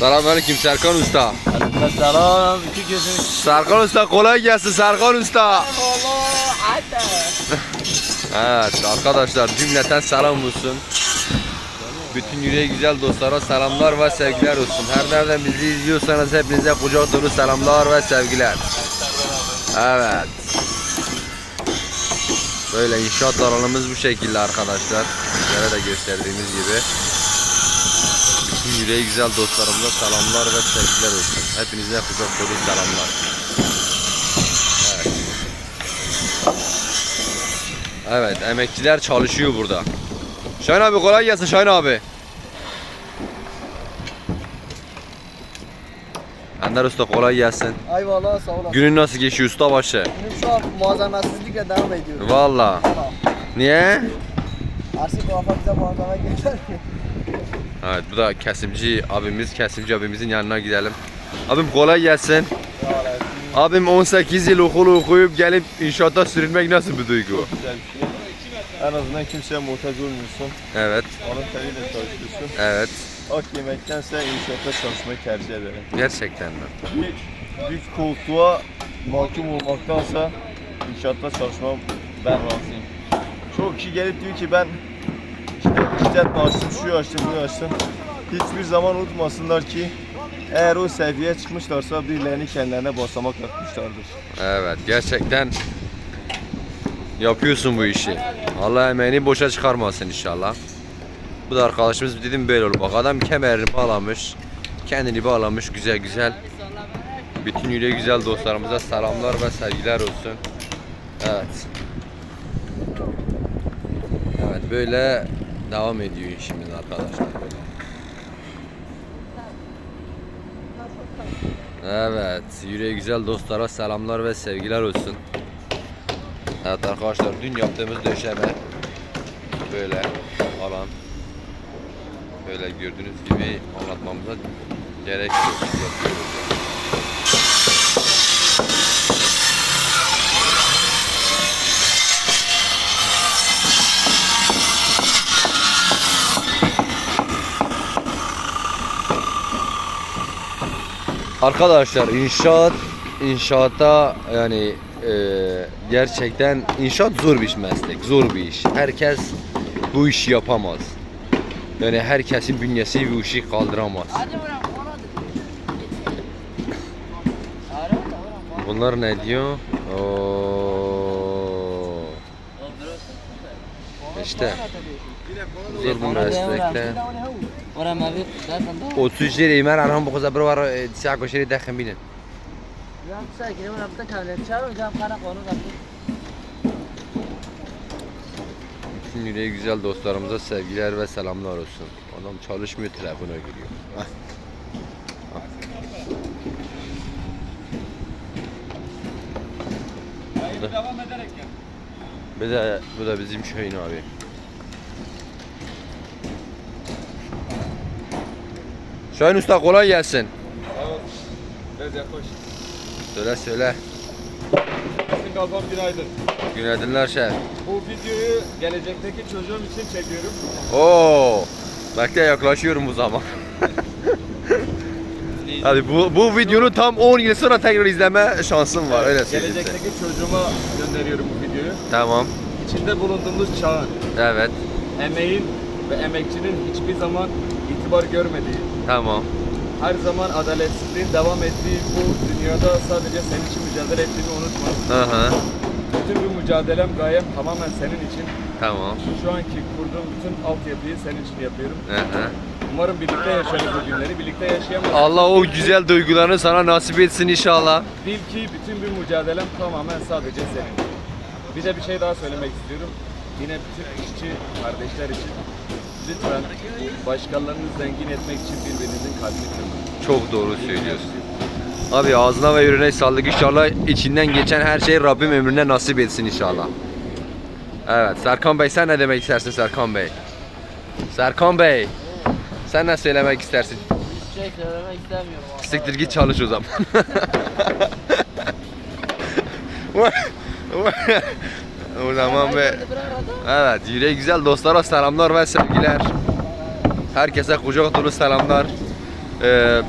Selamünaleyküm Serkan Usta. Selam. İki gözün. Serkan Usta kolay gelsin Serkan Usta. Evet arkadaşlar cümleten selam olsun. Bütün yüreği güzel dostlara selamlar ve sevgiler olsun. Her nereden bizi izliyorsanız hepinize kucak dolu selamlar ve sevgiler. Evet. Böyle inşaat alanımız bu şekilde arkadaşlar. Sizlere de gösterdiğimiz gibi. Yüreği güzel dostlarımıza selamlar ve sevgiler olsun. Hepinize kucak dolu selamlar. Evet. Evet, emekçiler çalışıyor burada. Şahin abi kolay gelsin Şahin abi. Ender Usta kolay gelsin. Eyvallah sağ olasın. Günün nasıl geçiyor usta başı? Benim şu an malzemesizlikle devam ediyorum. Valla. Niye? Artık bu hafta bize malzeme gönder. Evet bu da kesimci abimiz. Kesimci abimizin yanına gidelim. Abim kolay gelsin. Abim 18 yıl okulu okuyup gelip inşaata sürünmek nasıl bir duygu? güzel bir şey. En azından kimseye muhtaç olmuyorsun. Evet, Onun teriyle çalışıyorsun. evet. Ak yemektense inşaatta çalışmayı tercih ederim. Gerçekten mi? Bir koltuğa mahkum olmaktansa inşaatta çalışmam ben razıyım. Çok kişi gelip diyor ki ben işletme açtım, şu açtım, bunu açtım. Hiçbir zaman unutmasınlar ki eğer o seviyeye çıkmışlarsa birilerini kendilerine basamak yapmışlardır. Evet, gerçekten yapıyorsun bu işi. Allah emeğini boşa çıkarmasın inşallah. Bu da arkadaşımız dedim böyle olur. Bak adam kemerini bağlamış. Kendini bağlamış güzel güzel. Bütün yüreği güzel dostlarımıza selamlar ve sevgiler olsun. Evet. Evet böyle devam ediyor işimiz arkadaşlar. Evet, yüreği güzel dostlara selamlar ve sevgiler olsun. Evet arkadaşlar dün yaptığımız döşeme böyle alan böyle gördüğünüz gibi anlatmamıza gerek yok. Arkadaşlar inşaat inşaata yani e, gerçekten inşaat zor bir meslek, zor bir iş. Herkes bu işi yapamaz. Yani herkesin bünyesi bu işi kaldıramaz. Bunlar ne diyor? Oo. İşte zor bu meslekte. Ora ما في ده 30 lira imer anam bu kıza bir var siyah koşeri dakın binin. Ya sakin ora bir tane çağır ya kana konu da. Bütün yüreği güzel dostlarımıza sevgiler ve selamlar olsun. Adam çalışmıyor telefona giriyor. Hah. Hah. Bir de bu da bizim Şahin abi. Şahin Usta kolay gelsin. Biraz yaklaş. Söyle söyle. Sizin kalbam günaydın. Günaydınlar şef. Bu videoyu gelecekteki çocuğum için çekiyorum. Oo. Bekle yaklaşıyorum bu zaman. Hadi bu, bu videonu tam 10 yıl sonra tekrar izleme şansım var öyle söyleyeyim. size. Gelecekteki çocuğuma gönderiyorum bu videoyu. Tamam. İçinde bulunduğumuz çağın, Evet. emeğin ve emekçinin hiçbir zaman itibar görmediği, Tamam. her zaman adaletsizliğin devam ettiği bu dünyada sadece senin için mücadele ettiğini unutma. Hı hı. Bütün bu mücadelem gayem tamamen senin için. Tamam. Şu anki kurduğum bütün altyapıyı senin için yapıyorum. Hı hı. Umarım birlikte yaşarız bu günleri. Birlikte yaşayamazsak Allah o güzel duygularını sana nasip etsin inşallah. bil ki bütün bir mücadelem tamamen sadece senin. Bir de bir şey daha söylemek istiyorum. Yine bütün işçi kardeşler için lütfen başkalarını zengin etmek için birbirinizin kalbini kırmayın. Çok doğru söylüyorsun. Abi ağzına ve yüreğine sağlık inşallah içinden geçen her şey Rabbim ömrüne nasip etsin inşallah. Evet Serkan Bey sen ne demek istersin Serkan Bey? Serkan Bey sen ne söylemek istersin? Hiçbir şey söylemek istemiyorum. Siktir git çalış o zaman. o zaman be. Evet yüreği güzel dostlara selamlar ve sevgiler. Herkese kucak dolu selamlar. Ee,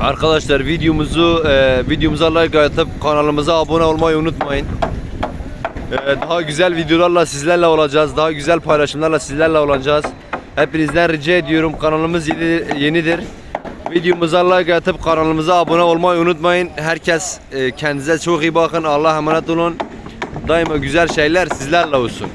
arkadaşlar videomuzu e, videomuza like atıp kanalımıza abone olmayı unutmayın. Ee, daha güzel videolarla sizlerle olacağız. Daha güzel paylaşımlarla sizlerle olacağız. Hepinizden rica ediyorum kanalımız yeni, yenidir. Videomuza like atıp kanalımıza abone olmayı unutmayın. Herkes e, kendinize çok iyi bakın. Allah'a emanet olun. Daima güzel şeyler sizlerle olsun.